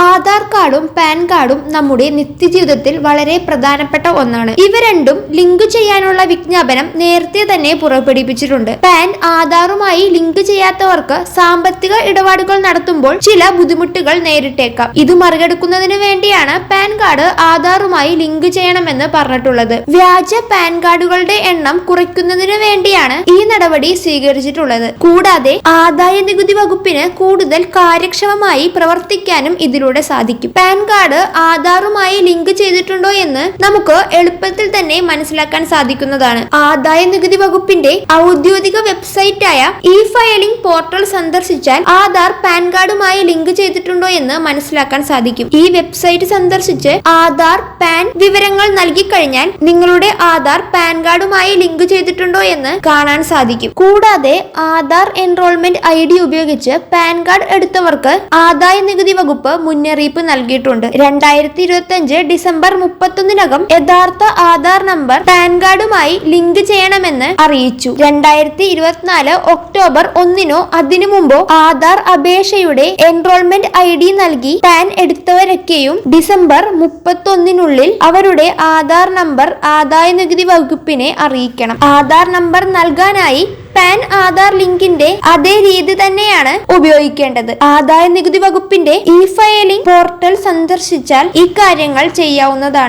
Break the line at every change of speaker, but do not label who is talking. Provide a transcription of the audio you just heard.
ആധാർ കാർഡും പാൻ കാർഡും നമ്മുടെ നിത്യജീവിതത്തിൽ വളരെ പ്രധാനപ്പെട്ട ഒന്നാണ്. ഇവ രണ്ടും ലിങ്ക് ചെയ്യാനുള്ള വിജ്ഞാപനം നേരത്തെ തന്നെ പുറപ്പെടുവിച്ചിട്ടുണ്ട് പാൻ ആധാറുമായി ലിങ്ക് ചെയ്യാത്തവർക്ക് സാമ്പത്തിക ഇടപാടുകൾ നടത്തുമ്പോൾ ചില ബുദ്ധിമുട്ടുകൾ നേരിട്ടേക്കാം. ഇത് മറികടക്കുന്നതിന് വേണ്ടിയാണ് പാൻ കാർഡ് ആധാറുമായി ലിങ്ക് ചെയ്യണമെന്ന് പറഞ്ഞിട്ടുള്ളത്. വ്യാജ പാൻ കാർഡുകളുടെ എണ്ണം കുറയ്ക്കുന്നതിന് വേണ്ടിയാണ് ഈ നടപടി സ്വീകരിച്ചിട്ടുള്ളത്. കൂടാതെ ആദായ നികുതി വകുപ്പിന് കൂടുതൽ കാര്യക്ഷമമായി പ്രവർത്തിക്കാനും ഇതിലൂടെ സാധിക്കും. പാൻ കാർഡ് ആധാറുമായി ലിങ്ക് ചെയ്തിട്ടുണ്ടോ എന്ന് നമുക്ക് എളുപ്പത്തിൽ തന്നെ മനസ്സിലാക്കാൻ സാധിക്കുന്നതാണ്. ആദായ നികുതി വകുപ്പിന്റെ ഔദ്യോഗിക വെബ്സൈറ്റായ ഇ ഫയലിംഗ് പോർട്ടൽ സന്ദർശിച്ചാൽ ആധാർ പാൻ കാർഡുമായി ലിങ്ക് ചെയ്തിട്ടുണ്ടോ എന്ന് മനസ്സിലാക്കാൻ സാധിക്കും. ഈ വെബ്സൈറ്റ് സന്ദർശിച്ച് ആധാർ പാൻ വിവരങ്ങൾ നൽകി കഴിഞ്ഞാൽ നിങ്ങളുടെ ആധാർ പാൻ കാർഡുമായി ലിങ്ക് ചെയ്തിട്ടുണ്ടോ എന്ന് കാണാൻ സാധിക്കും. കൂടാതെ ആധാർ എൻറോൾമെന്റ് ഐ ഡി ഉപയോഗിച്ച് പാൻ കാർഡ് എടുത്തവർക്ക് ആദായ നികുതി വകുപ്പ് മുന്നറിയിപ്പ് നൽകിയിട്ടുണ്ട്. രണ്ടായിരത്തി ഇരുപത്തി അഞ്ച് ഡിസംബർ മുപ്പത്തൊന്നിനകം യഥാർത്ഥ ആധാർ നമ്പർ പാൻ കാർഡുമായി ലിങ്ക് ചെയ്യണമെന്ന് അറിയിച്ചു. രണ്ടായിരത്തി ഇരുപത്തിനാല് ഒക്ടോബർ ഒന്നിനോ അതിനു മുമ്പോ ആധാർ അപേക്ഷയുടെ എൻറോൾമെന്റ് ഐ ഡി നൽകി പാൻ എടുത്തവരൊക്കെയും ഡിസംബർ മുപ്പത്തൊന്നിനുള്ളിൽ അവരുടെ ആധാർ നമ്പർ ആദായ നികുതി വകുപ്പിനെ അറിയിക്കണം. ആധാർ നമ്പർ നൽകാനായി പാൻ ആധാർ ലിങ്കിന്റെ അതേ രീതി തന്നെയാണ് ഉപയോഗിക്കേണ്ടത്. ആദായ നികുതി വകുപ്പിന്റെ ഇ ഫയലിംഗ് പോർട്ടൽ സന്ദർശിച്ചാൽ ഇക്കാര്യങ്ങൾ കാര്യങ്ങൾ ചെയ്യാവുന്നതാണ്.